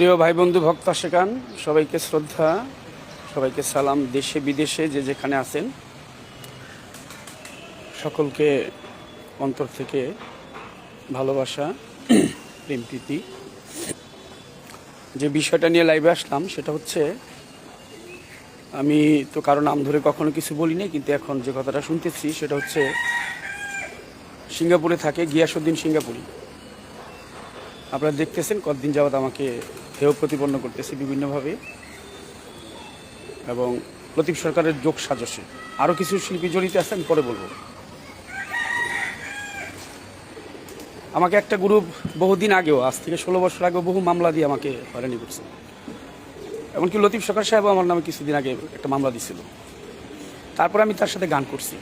প্রিয় ভাই বন্ধু ভক্ত শেখান সবাইকে শ্রদ্ধা, সবাইকে সালাম, দেশে, বিদেশে যে যেখানে আছেন। সকলকে অন্তর থেকে ভালোবাসা, প্রেম, প্রীতি। যে বিষয়টা নিয়ে লাইভে আসলাম, সেটা হচ্ছে, আমি তো কারও নাম ধরে কখনো কিছু বলিনি, কিন্তু এখন যে কথাটা শুনতেছি, সেটা হচ্ছে, সিঙ্গাপুরে থাকে গিয়াসুদ্দিন সিঙ্গাপুরি। আপনারা দেখতেছেন কতদিন যাবৎ আমাকে হেয় প্রতিপন্ন করতেছে বিভিন্নভাবে এবং লতিফ সরকারের যোগ সাজসে। আরও কিছু শিল্পী জড়িত আছে, আমি পরে বলব। আমাকে একটা গ্রুপ বহুদিন আগেও, আজ থেকে ষোলো বছর আগেও বহু মামলা দিয়ে আমাকে হয়রানি করছে। এমনকি লতিফ সরকার সাহেব আমার নামে কিছুদিন আগে একটা মামলা দিছিল। তারপরে আমি তার সাথে গান করছি।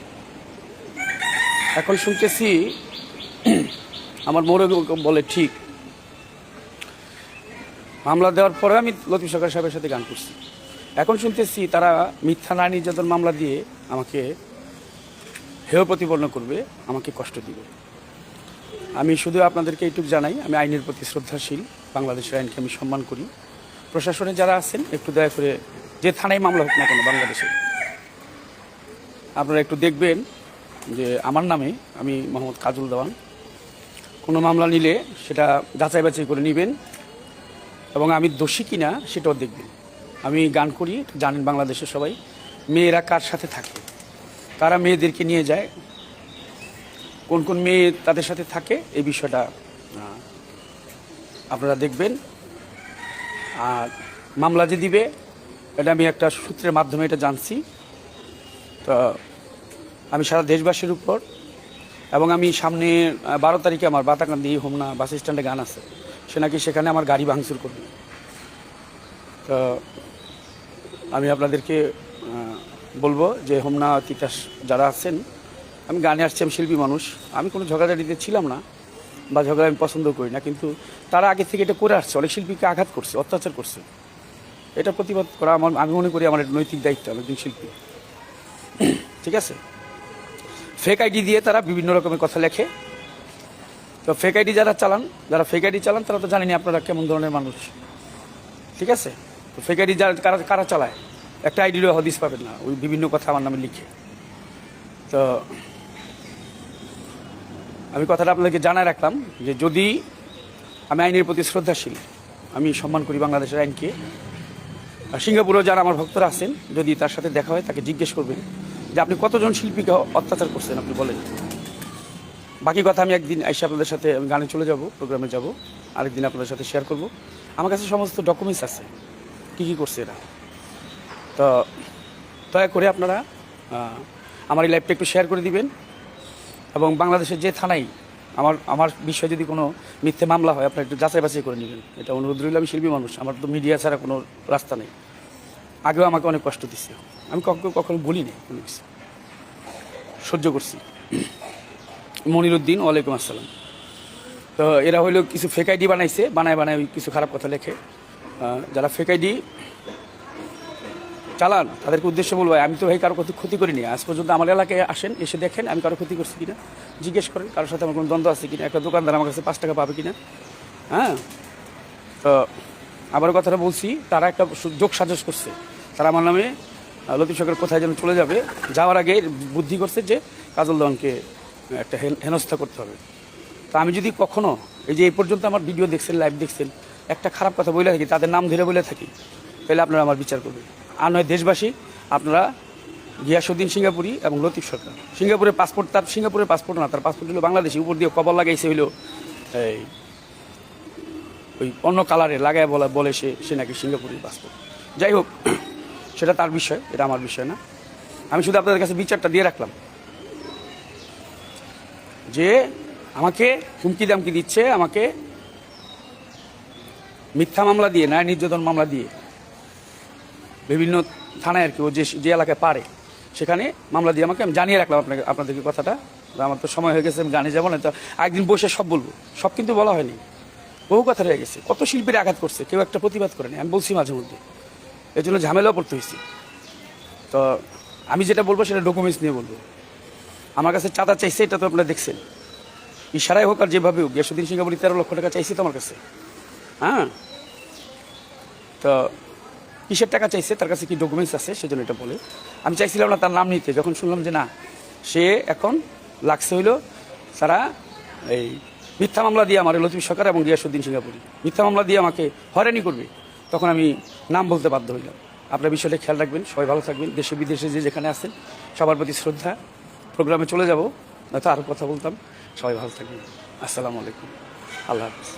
এখন শুনতেছি, আমার মোড়ে বলে, ঠিক মামলা দেওয়ার পরে আমি লতিফ সরকার সাহেবের সাথে গান করছি। এখন শুনতেছি তারা মিথ্যা নারী নির্যাতন মামলা দিয়ে আমাকে হেয় প্রতিপন্ন করবে, আমাকে কষ্ট দিবে। আমি শুধু আপনাদেরকে এইটুকু জানাই, আমি আইনের প্রতি শ্রদ্ধাশীল, বাংলাদেশের আইনকে আমি সম্মান করি। প্রশাসনে যারা আছেন, একটু দয়া করে যে থানায় মামলা হোক না কেন, বাংলাদেশে। আপনারা একটু দেখবেন যে আমার নামে আমি মোহাম্মদ কাজল দেওয়ান। কোনো মামলা নিলে সেটা যাচাই বাছাই করে নেবেন। এবং আমি দোষী কিনা সেটাও দেখবেন আমি গান করি, জানেন বাংলাদেশের সবাই, মেয়েরা কার সাথে থাকে? তারা মেয়েদেরকে নিয়ে যায়? কোন কোন মেয়ে তাদের সাথে থাকে? এই বিষয়টা আপনারা দেখবেন। আর মামলা যে দিবে, এটা আমি একটা সূত্রের মাধ্যমে এটা জানছি। তো আমি সারা দেশবাসীর উপর, এবং আমি সামনে বারো তারিখে আমার বাতাকান্দি হোমনা বাস স্ট্যান্ডে গান আছে। সে নাকি সেখানে আমার গাড়ি ভাঙচুর করবে। তো আমি আপনাদেরকে বলব যে হোমনা তিতাস যারা আছেন, আমি গানে আসছি, আমি শিল্পী মানুষ, আমি কোনো ঝগড়াঝাটিতে ছিলাম না বা ঝগড়া আমি পছন্দ করি না, কিন্তু তারা আগে থেকে এটা করে আসছে, অনেক শিল্পীকে আঘাত করছে, অত্যাচার করছে। এটা প্রতিবাদ করা আমার, আমি মনে করি আমার নৈতিক দায়িত্ব, একজন শিল্পী। ঠিক আছে? ফেক আইডি দিয়ে তারা বিভিন্ন রকমের কথা লেখে তো ফেক আইডি যারা চালান, যারা ফেক আইডি চালান, তারা তো জানেনি আপনারা কেমন ধরনের মানুষ। ঠিক আছে? তো ফেক আইডি যারা কারা কারা চালায়? একটা আইডিরও হদিস পাবেন না, ওই বিভিন্ন কথা আমার নামে লিখে। তো আমি কথাটা আপনাদেরকে জানায় রাখলাম যে যদি আমি আইনের প্রতি শ্রদ্ধাশীল, আমি সম্মান করি বাংলাদেশের আইনকে। আর সিঙ্গাপুরেও যারা আমার ভক্তরা আছেন, যদি তার সাথে দেখা হয়, তাকে জিজ্ঞেস করবেন যে আপনি কতজন শিল্পীকে অত্যাচার করছেন, আপনি বলেন। বাকি কথা আমি একদিন এসে আপনাদের সাথে আমি গানে চলে যাব, প্রোগ্রামে যাব, আরেকদিন আপনাদের সাথে শেয়ার করব। আমার কাছে সমস্ত ডকুমেন্টস আছে, কী কী করছে এরা। তো দয়া করে আপনারা আমার এই লাইভটা একটু শেয়ার করে দিবেন এবং বাংলাদেশের যে থানায় আমার আমার বিষয়ে যদি কোনো মিথ্যে মামলা হয়, আপনারা একটু যাচাই বাছাই করে নেবেন। এটা অনুরোধ রইল, আমি শিল্পী মানুষ, আমার তো মিডিয়া ছাড়া কোনো রাস্তা নেই। আগেও আমাকে অনেক কষ্ট দিচ্ছে আমি কখনো কখনো বলিনি কোনো কিছু। সহ্য করছি। মনিরুদ্দিন, ওয়ালাইকুম আসসালাম। তো এরা হইল কিছু ফেক আইডি বানাইছে, বানায় বানায় কিছু খারাপ কথা লেখে। যারা ফেক আইডি চালান, তাদেরকে উদ্দেশ্য বলব, আমি তো ভাই কারও ক্ষতি ক্ষতি করিনি। আজ পর্যন্ত আমার এলাকায় আসেন, এসে দেখেন আমি কারও ক্ষতি করছি কিনা। জিজ্ঞেস করেন, কারোর সাথে আমার কোনো দ্বন্দ্ব আছে কিনা। একটা দোকানদার আমার কাছে পাঁচ টাকা পাবে কিনা। হ্যাঁ? তো আবার কথাটা বলছি, তারা একটা যোগ সাজস করছে। তারা আমার নামে লতিফ সরকার কোথায় যেন চলে যাবে, যাওয়ার আগে বুদ্ধি করছে যে কাজল দেওয়ানকে একটা হেন- হেনস্থা করতে হবে। তা আমি যদি কখনো, এই যে এই পর্যন্ত আমার ভিডিও দেখছেন, লাইভ দেখছেন, একটা খারাপ কথা বলে থাকি, তাদের নাম ধরে বলে থাকি, তাহলে আপনারা আমার বিচার করবেন। আর নয়, দেশবাসী, আপনারা গিয়াসুদ্দিন সিঙ্গাপুরি এবং লতিফ সরকার। সিঙ্গাপুরের পাসপোর্ট, তার সিঙ্গাপুরের পাসপোর্ট না, তার পাসপোর্ট হলো বাংলাদেশি, উপর দিয়ে কবর লাগাইছে হইল, এই, ওই অন্য কালারে লাগায় বলা, বলে সে সে নাকি সিঙ্গাপুরের পাসপোর্ট। যাই হোক, সেটা তার বিষয়, এটা আমার বিষয় না। আমি শুধু আপনাদের কাছে বিচারটা দিয়ে রাখলাম। যে আমাকে হুমকি দামকি দিচ্ছে, আমাকে মিথ্যা মামলা দিয়ে, ন্যায় নির্যাতন মামলা দিয়ে। বিভিন্ন থানায় আর কি, ও যে যে এলাকায় পারে, সেখানে মামলা দিয়ে আমাকে, আমি জানিয়ে রাখলাম আপনাকে, আপনাদেরকে কথাটা। আমার তো সময় হয়ে গেছে, আমি গানে যাব না তো একদিন বসে সব বলব। সব কিন্তু বলা হয়নি। বহু কথা রয়ে গেছে। কত শিল্পীর আঘাত করছে, কেউ একটা প্রতিবাদ করেনি আমি বলছি মাঝে মধ্যে। এর জন্য ঝামেলাও পড়তে হয়েছে। তো আমি যেটা বলব, সেটা ডকুমেন্টস নিয়ে বলব। আমার কাছে চাঁদা চাইছে, এটা তো আপনারা দেখছেন। ইশারায় হোক আর যেভাবে হোক গিয়াসুদ্দিন সিঙ্গাপুরি তেরো লক্ষ টাকা চাইছে তো আমার কাছে। হ্যাঁ? তো কিসের টাকা চাইছে, তার কাছে কি ডকুমেন্টস আছে, সেজন্য এটা বলে। আমি চাইছিলাম না তার নাম নিতে, যখন শুনলাম যে না, সে এখন লাগছে হইল সারা এই মিথ্যা মামলা দিয়ে আমার লতিফ সরকার এবং গিয়াসুদ্দিন সিঙ্গাপুরি মিথ্যা মামলা দিয়ে আমাকে হয়রানি করবে, তখন আমি নাম বলতে বাধ্য হইলাম। আপনার বিষয়টা খেয়াল রাখবেন, সবাই ভালো থাকবেন, দেশে বিদেশে যে যেখানে আছেন, সবার প্রতি শ্রদ্ধা। প্রোগ্রামে চলে যাব। নয়তো আরও কথা বলতাম। সবাই ভালো থাকবেন। আসসালামু আলাইকুম। আল্লাহ হাফিজ।